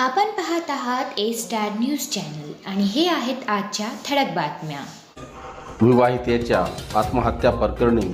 आपण पाहत आहात ए स्टार न्यूज चॅनल आणि हे आहेत आजच्या ठळक बातम्या. विवाहितेच्या आत्महत्या प्रकरणी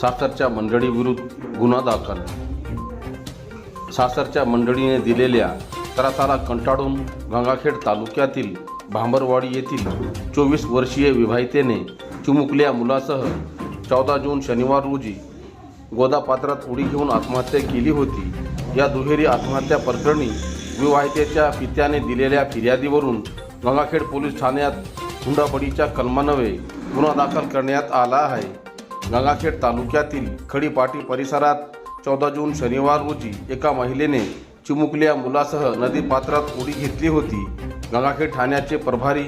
सासरच्या मंडळीविरुद्ध गुन्हा दाखल. सासरच्या मंडळीने दिलेल्या त्रासाला कंटाळून गंगाखेड तालुक्यातील भांबरवाडी येथील चोवीस वर्षीय विवाहितेने चिमुकल्या मुलासह चौदा जून शनिवार रोजी गोदापात्रात उडी घेऊन आत्महत्या केली होती. या दुहेरी आत्महत्या प्रकरणी विवाहितेच्या पित्याने दिलेल्या फिर्यादीवरून गंगाखेड पोलीस ठाण्यात हुंडाबडीच्या कलमानवे गुन्हा दाखल करण्यात आला आहे. गंगाखेड तालुक्यातील खडीपाटी परिसरात चौदा जून शनिवार रोजी एका महिलेने चिमुकल्या मुलासह नदीपात्रात उडी घेतली होती. गंगाखेड ठाण्याचे प्रभारी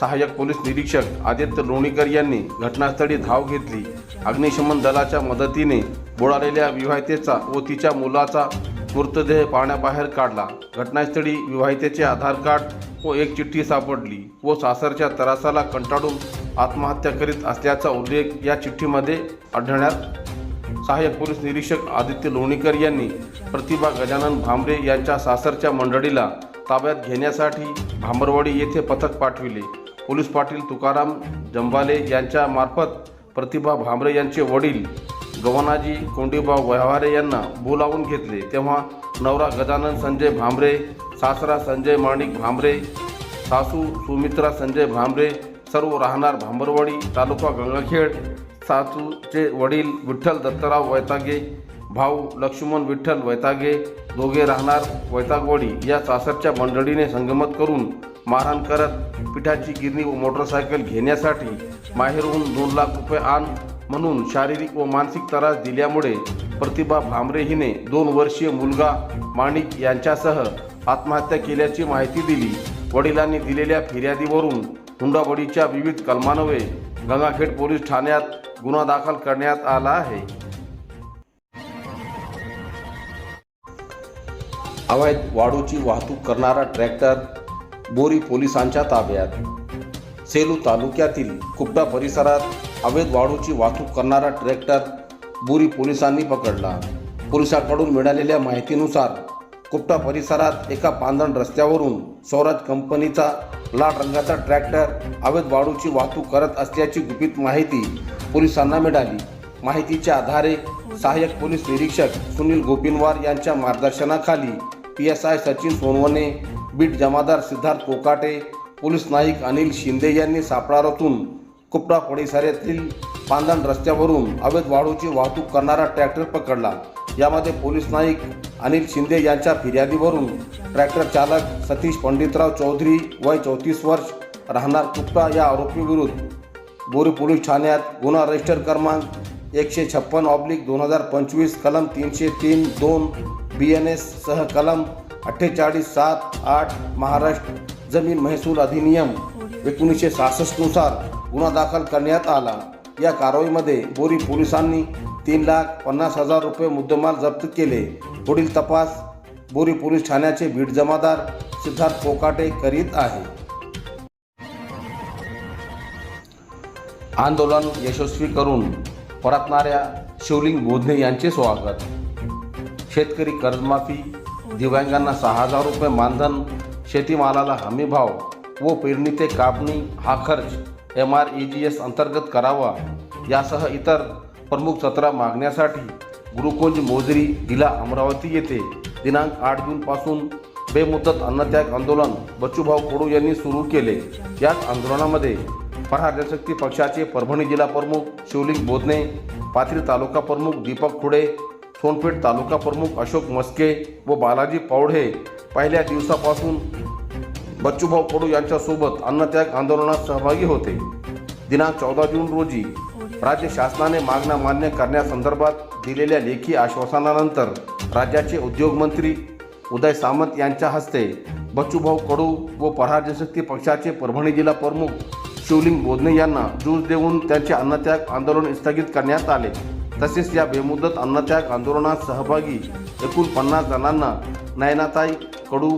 सहाय्यक पोलीस निरीक्षक आदित्य लोणीकर यांनी घटनास्थळी धाव घेतली. अग्निशमन दलाच्या मदतीने बुडालेल्या विवाहितेचा व तिच्या मुलाचा मृतदेह पाण्याबाहेर काढला. घटनास्थळी विवाहितेचे आधार कार्ड व एक चिठ्ठी सापडली व सासरच्या त्रासाला कंटाळून आत्महत्या करीत असल्याचा उल्लेख या चिठ्ठीमध्ये आढळण्यात सहाय्यक पोलीस निरीक्षक आदित्य लोणीकर यांनी प्रतिभा गजानन भांबरे यांच्या सासरच्या मंडळीला ताब्यात घेण्यासाठी भांबरवाडी येथे पथक पाठविले. पोलीस पाटील तुकाराम जंबाले यांच्या मार्फत प्रतिभा भांबरे यांचे वडील गवनाजी कोंडीबाव व्यवहारे यांना बोलावून घेतले. तेव्हा नवरा गजानन संजय भांबरे सासरा संजय माणिक भांबरे सासू सुमित्रा संजय भांबरे सर्व राहणार भांबरवाडी तालुका गंगाखेड सासूचे वडील विठ्ठल दत्तराव वैतागे भाऊ लक्ष्मण विठ्ठल वैतागे दोघे राहणार वैतागवाडी या सासरच्या मंडळीने संगमत करून मारहाण करत पिठाची गिरणी व मोटरसायकल घेण्यासाठी माहेरहून दोन लाख रुपये आण म्हणून शारीरिक व मानसिक त्रास दिल्यामुळे प्रतिभा भामरे हिने दोन वर्षीय मुलगा माणिक यांच्यासह आत्महत्या केल्याची माहिती दिली. वडिलांनी दिलेल्या फिर्यादीवरून हुंडाबडीच्या विविध कलमान्वये गंगाखेड पोलीस ठाण्यात गुन्हा दाखल करण्यात आला आहे. अवैध वाळूची वाहतूक करणारा ट्रॅक्टर बोरी पोलिसांच्या ताब्यात. सेलू तालुक्यातील कुपडा परिसरात अवैध वाळूची वाहतूक करणारा ट्रॅक्टर बुरी पोलिसांनी पकडला. पोलिसांकडून मिळालेल्या माहितीनुसार कुपटा परिसरात एका पांदण रस्त्यावरून स्वराज कंपनीचा लाल रंगाचा ट्रॅक्टर अवैध वाळूची वाहतूक करत असल्याची गुपित माहिती पोलिसांना मिळाली. माहितीच्या आधारे सहाय्यक पोलीस निरीक्षक सुनील गोपिनवार यांच्या मार्गदर्शनाखाली P S I Sachin Sonawane beat Jamadar Siddharth Kokate police नाईक अनिल शिंदे यांनी सापळा रचून कुपडा येथील पांदण रस्त्यावरून अवैध वाळूची वाहतूक करणारा ट्रॅक्टर पकडला. यामध्ये पोलीस नाईक अनिल शिंदे यांच्या फिर्यादीवरून ट्रॅक्टर चालक सतीश पंडितराव चौधरी वय चौतीस वर्ष राहणार कुपटा या आरोपीविरुद्ध बोरी पोलीस ठाण्यात गुन्हा रजिस्टर क्रमांक एकशे छप्पन ऑब्लिक दोन हजार पंचवीस कलम तीनशे तीन दोन बी एन एस सह कलम अठ्ठेचाळीस सात आठ महाराष्ट्र जमीन महसूल अधिनियम एकोणीसशे सहासष्टनुसार गुन्हा दाखल करण्यात आला. या कारवाईमध्ये बोरी पोलिसांनी तीन लाख पन्नास हजार रुपये मुद्देमाल जप्त केले. पुढील तपास बोरी पोलीस ठाण्याचे बीट जमादार सिद्धार्थ कोकाटे करीत आहे. आंदोलन यशस्वी करून परतणाऱ्या शिवलिंग बोधने यांचे स्वागत. शेतकरी कर्जमाफी दिव्यांगांना सहा हजार रुपये मानधन शेतीमालाला हमीभाव व पेरणी ते कापणी हा खर्च M R E G S अंतर्गत करावा. यासह इतर प्रमुख सतरा मागण्यासाठी गुरुकुंज मोजरी जिल्हा अमरावती येथे दिनांक आठ जूनपासून बेमुदत अन्नत्याग आंदोलन बच्चूभाऊ कडू यांनी सुरू केले. याच आंदोलनामध्ये प्रहार जनशक्ती पक्षाचे परभणी जिल्हा प्रमुख शिवलिंग बोधने पाथरी तालुका प्रमुख दीपक खुडे सोनपेठ तालुका प्रमुख अशोक मस्के व बालाजी पावढे पहिल्या दिवसापासून बच्चूभाऊ कडू यांच्यासोबत अन्नत्याग आंदोलनात सहभागी होते. दिनांक चौदा जून रोजी राज्य शासनाने मागण्या मान्य करण्यासंदर्भात दिलेल्या लेखी आश्वासनानंतर राज्याचे उद्योगमंत्री उदय सामंत यांच्या हस्ते बच्चूभाऊ कडू व जनशक्ती पक्षाचे परभणी जिल्हा प्रमुख शिवलिंग बोधने यांना जूज देऊन त्यांचे अन्नत्याग आंदोलन स्थगित करण्यात आले. तसेच या बेमुदत अन्नत्याग आंदोलनात सहभागी एकूण पन्नास जणांना नयनाताई कडू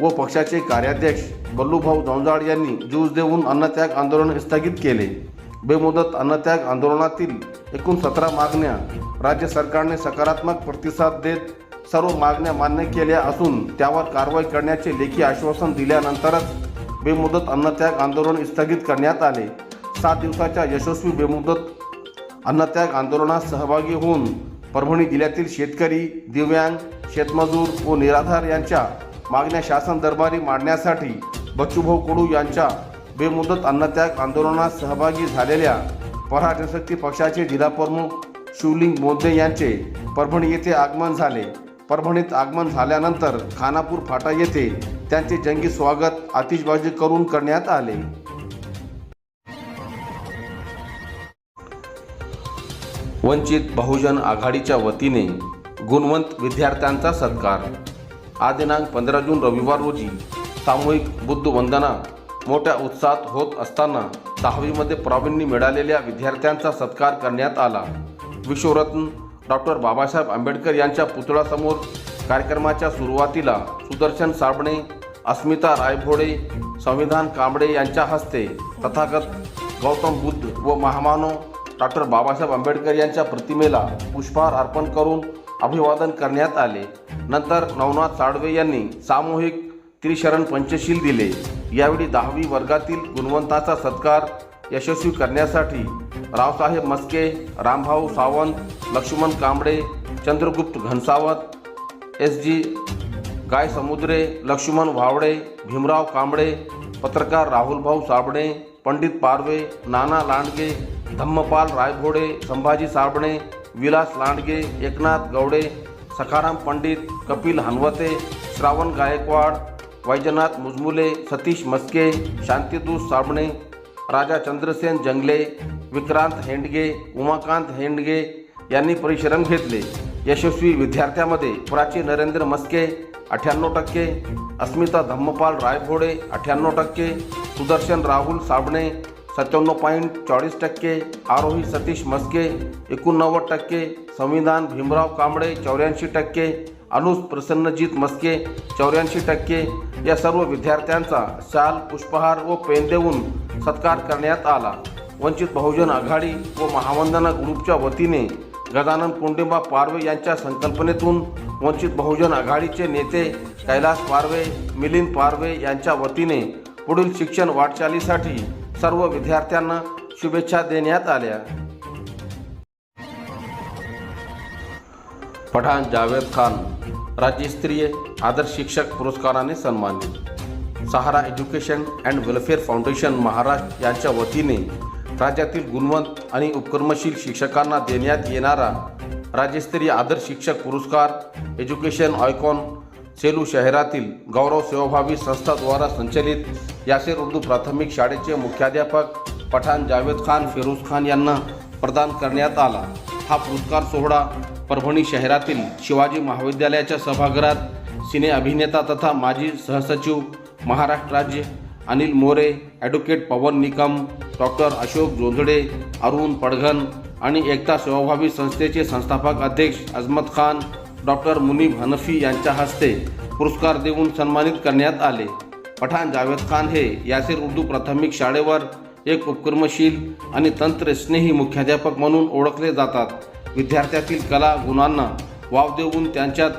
व पक्षाचे कार्याध्यक्ष बल्लूभाऊ जंजाळ यांनी ज्यूज देऊन अन्नत्याग आंदोलन स्थगित केले. बेमुदत अन्नत्याग आंदोलनातील एकूण सतरा मागण्या राज्य सरकारने सकारात्मक प्रतिसाद देत सर्व मागण्या मान्य केल्या असून त्यावर कारवाई करण्याचे लेखी आश्वासन दिल्यानंतरच बेमुदत अन्नत्याग आंदोलन स्थगित करण्यात आले. सात दिवसाच्या यशस्वी बेमुदत अन्नत्याग आंदोलनात सहभागी होऊन परभणी जिल्ह्यातील शेतकरी दिव्यांग शेतमजूर व निराधार यांच्या मागण्या शासन दरबारी मांडण्यासाठी बच्चूभाऊ कडू यांच्या बेमुदत अन्नत्याग आंदोलनात सहभागी झालेल्या परार जनशक्ती पक्षाचे जिल्हाप्रमुख शिवलिंग मोदे यांचे परभणी येथे आगमन झाले. परभणीत आगमन झाल्यानंतर खानापूर फाटा येथे त्यांचे जंगी स्वागत आतिषबाजी करून करण्यात आले. वंचित बहुजन आघाडीच्या वतीने गुणवंत विद्यार्थ्यांचा सत्कार. आज दिनांक पंधरा जून रविवार रोजी सामूहिक बुद्ध वंदना मोठ्या उत्साहात होत असताना दहावीमध्ये प्रावीण्य मिळालेल्या विद्यार्थ्यांचा सत्कार करण्यात आला. विश्वरत्न डॉक्टर बाबासाहेब आंबेडकर यांच्या पुतळ्यासमोर कार्यक्रमाच्या सुरुवातीला सुदर्शन साबणे अस्मिता रायभोडे संविधान कांबळे यांच्या हस्ते तथागत गौतम बुद्ध व महामानव डॉक्टर बाबासाहेब आंबेडकर यांच्या प्रतिमेला पुष्पहार अर्पण करून अभिवादन करण्यात आले. नंतर नवनाथ साळवे यांनी सामूहिक त्रिशरण पंचशील दिले. यावेळी दहावी वर्गातील गुणवंताचा सत्कार यशस्वी करण्यासाठी रावसाहेब मस्के रामभाऊ सावंत लक्ष्मण कांबळे चंद्रगुप्त घनसावत एस जी गाय समुद्रे लक्ष्मण वावडे भीमराव कांबळे पत्रकार राहुलभाऊ साबणे पंडित पारवे नाना लांडगे धम्मपाल रायभोडे संभाजी साबणे विलास लांडगे एकनाथ गवडे सखाराम पंडित कपिल हनवते श्रावण गायकवाड वैजनाथ मुजमुले सतीश मस्के शांतिदूत साबणे राजा चंद्रसेन जंगले विक्रांत हेंडगे उमाकांत हेंडगे यांनी परिश्रम घेतले. यशस्वी विद्यार्थ्यामध्ये प्राची नरेंद्र मस्के अठ्ठ्याण्णव टक्के अस्मिता धम्मपाल रायभोडे अठ्ठ्याण्णव टक्के सुदर्शन राहुल साबणे सत्त्याण्णव पॉईंट चाळीस टक्के आरोही सतीश मस्के एकोणनव्वद टक्के संविधान भीमराव कांबळे चौऱ्याऐंशी टक्के अनुज प्रसन्नजीत मस्के चौऱ्याऐंशी टक्के या सर्व विद्यार्थ्यांचा शाल पुष्पहार व पेन देऊन सत्कार करण्यात आला. वंचित बहुजन आघाडी व महावंदना ग्रुपच्या वतीने गजानन कुंडिंबा पारवे यांच्या संकल्पनेतून वंचित बहुजन आघाडीचे नेते कैलास पारवे मिलिंद पारवे यांच्या वतीने पुढील शिक्षण वाटचालीसाठी सर्व विद्यार्थ्यांना शुभेच्छा देण्यात आल्या. पठाण जावेद खान राज्यस्तरीय आदर्श शिक्षक पुरस्काराने सन्मानित. Sahara education and welfare foundation Maharashtra यांच्या वतीने राज्यातील गुणवंत आणि उपक्रमशील शिक्षकांना देण्यात येणारा राज्यस्तरीय आदर्श शिक्षक पुरस्कार एज्युकेशन आयकॉन सेलू शहरातील गौरव सेवाभावी संस्थाद्वारा संचलित यासिर उर्दू प्राथमिक शाळेचे मुख्याध्यापक पठाण जावेद खान फिरोज खान यांना प्रदान करण्यात आला. हा पुरस्कार सोहळा परभणी शहरातील शिवाजी महाविद्यालयाच्या सभागृहात सिने अभिनेता तथा माजी सहसचिव महाराष्ट्र राज्य अनिल मोरे ॲडव्होकेट पवन निकम डॉक्टर अशोक जोंधळे अरुण पडघन आणि एकता सेवाभावी संस्थेचे संस्थापक अध्यक्ष अजमत खान डॉक्टर मुनीब हनफी यांच्या हस्ते पुरस्कार देऊन सन्मानित करण्यात आले. पठाण जावेद खान हे यासिर उर्दू प्राथमिक शाळेवर एक उपक्रमशील आणि तंत्रस्नेही मुख्याध्यापक म्हणून ओळखले जातात. विद्यार्थ्यातील कला गुणांना वाव देऊन त्यांच्यात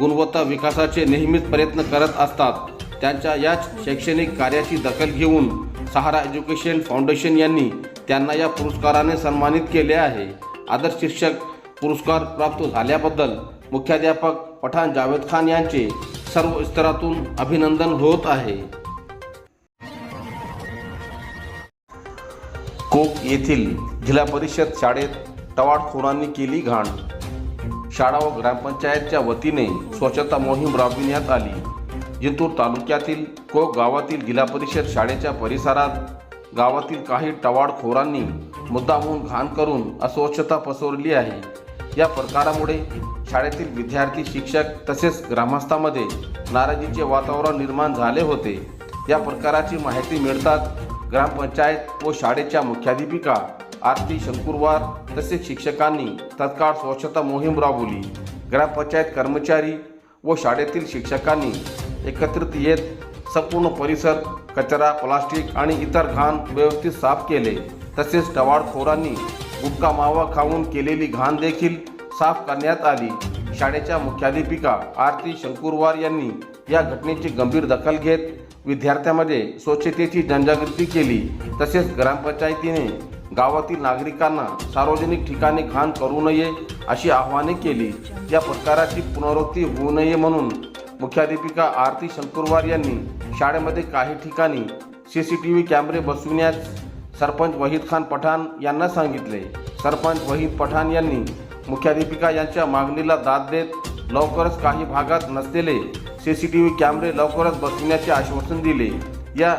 गुणवत्ता विकासाचे नेहमीच प्रयत्न करत असतात. त्यांच्या याच शैक्षणिक कार्याची दखल घेऊन सहारा एज्युकेशन फाउंडेशन यांनी त्यांना या पुरस्काराने सन्मानित केले आहे. आदर्श शिक्षक पुरस्कार प्राप्त झाल्याबद्दल मुख्याध्यापक पठाण जावेद खान यांचे सर्व स्तरातून अभिनंदन होत आहे. कोक येथील जिल्हा परिषद शाळेत टवाळखोरांनी केली घाण. शाळा व ग्रामपंचायतच्या वतीने स्वच्छता मोहीम राबविण्यात आली. जिंतूर तालुक्यातील कोक गावातील जिल्हा परिषद शाळेच्या परिसरात गावातील काही टवाळखोरांनी मुद्दामून घाण करून अस्वच्छता पसरली आहे. या प्रकारामुळे शाळेतील विद्यार्थी शिक्षक तसेच ग्रामस्थांमध्ये नाराजीचे वातावरण निर्माण झाले होते. या प्रकाराची माहिती मिळताच ग्रामपंचायत व शाळेच्या मुख्याध्यापिका आरती शंकुरवार तसेच शिक्षकांनी तत्काळ स्वच्छता मोहीम राबवली. ग्रामपंचायत कर्मचारी व शाळेतील शिक्षकांनी एकत्रित येत संपूर्ण परिसर कचरा प्लास्टिक आणि इतर घाण व्यवस्थित साफ केले. तसेच टवाळखोरांनी गुटखा मावा खाऊन केलेली घाण देखील साफ करण्यात आली. शाळेच्या मुख्याध्यापिका आरती शंकुरवार यांनी या घटनेची गंभीर दखल घेत विद्यार्थ्यांमध्ये स्वच्छतेची जनजागृती केली. तसेच ग्रामपंचायतीने गावातील नागरिकांना सार्वजनिक ठिकाणी घाण करू नये अशी आव्हाने केली. या प्रकाराची पुनरावृत्ती होऊ नये म्हणून मुख्याध्यापिका आरती शंकुरवार यांनी शाळेमध्ये काही ठिकाणी सी सी टी व्ही कॅमेरे बसविण्यास सरपंच वहीद खान पठाण यांना सांगितले. सरपंच वहीद पठाण यांनी मुख्याध्यापिका यांच्या मागणीला दाद देत लवकरच काही भागात नसलेले सी सी टी व्ही कॅमेरे लवकरच बसविण्याचे आश्वासन दिले. या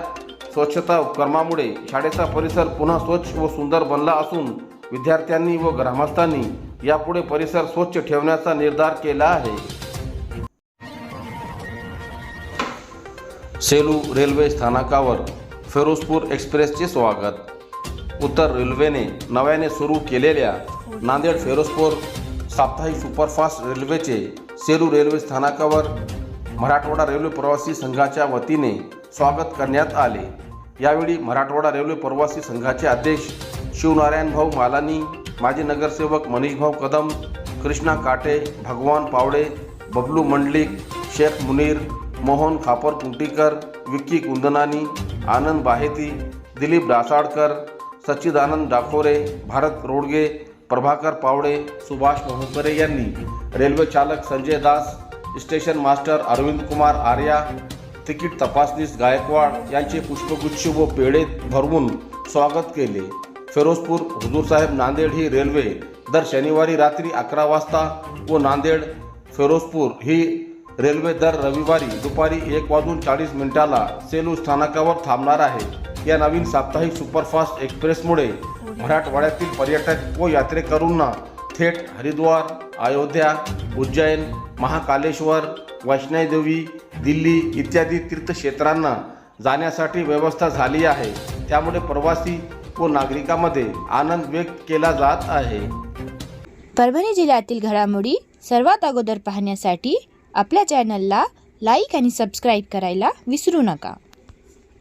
स्वच्छता उपक्रमामुळे शाळेचा परिसर पुन्हा स्वच्छ व सुंदर बनला असून विद्यार्थ्यांनी व ग्रामस्थांनी यापुढे परिसर स्वच्छ ठेवण्याचा निर्धार केला आहे. सेलू रेल्वे स्थानकावर फिरोजपूर एक्सप्रेसचे स्वागत. उत्तर रेल्वेने नव्याने सुरू केलेल्या नांदेड फेरोजपूर साप्ताहिक सुपरफास्ट रेल्वेचे सेलू रेल्वे स्थानकावर मराठवाडा रेल्वे प्रवासी संघाच्या वतीने स्वागत करण्यात आले. यावेळी मराठवाडा रेल्वे प्रवासी संघाचे अध्यक्ष शिवनारायण भाऊ मालानी माजी नगरसेवक मनीषभाऊ कदम कृष्णा काटे भगवान पावडे बबलू मंडलिक शेख मुनीर मोहन खापर कुंटीकर विक्की कुंदनानी आनंद बाहेती दिलीप डासाडकर सच्चिदानंद डाखोरे भारत रोडगे प्रभाकर पावडे सुभाष मोहकरे यांनी रेल्वे चालक Sanjay Das station master Arvind Kumar Arya ticket तपासनीस Gaikwad यांचे पुष्पगुच्छ व पेढे भरवून स्वागत केले. फिरोजपूर हुजूरसाहेब नांदेड ही रेल्वे दर शनिवारी रात्री अकरा वाजता व नांदेड फिरोजपूर ही रेल्वे दर रविवारी दुपारी एक वाजून चाळीस मिनिटाला सेलू स्थानकावर थांबणार आहे. या नवीन साप्ताहिक सुपरफास्ट एक्सप्रेसमुळे मराठवाड्यातील पर्यटक व यात्रेकरूंना थेट हरिद्वार अयोध्या उज्जैन महाकालेश्वर वैष्णोदेवी दिल्ली इत्यादी तीर्थक्षेत्रांना जाण्यासाठी व्यवस्था झाली आहे. त्यामुळे प्रवासी व नागरिकांमध्ये आनंद व्यक्त केला जात आहे. परभणी जिल्ह्यातील घडामोडी सर्वात अगोदर पाहण्यासाठी आपल्या चॅनलला लाईक आणि सबस्क्राईब करायला विसरू नका.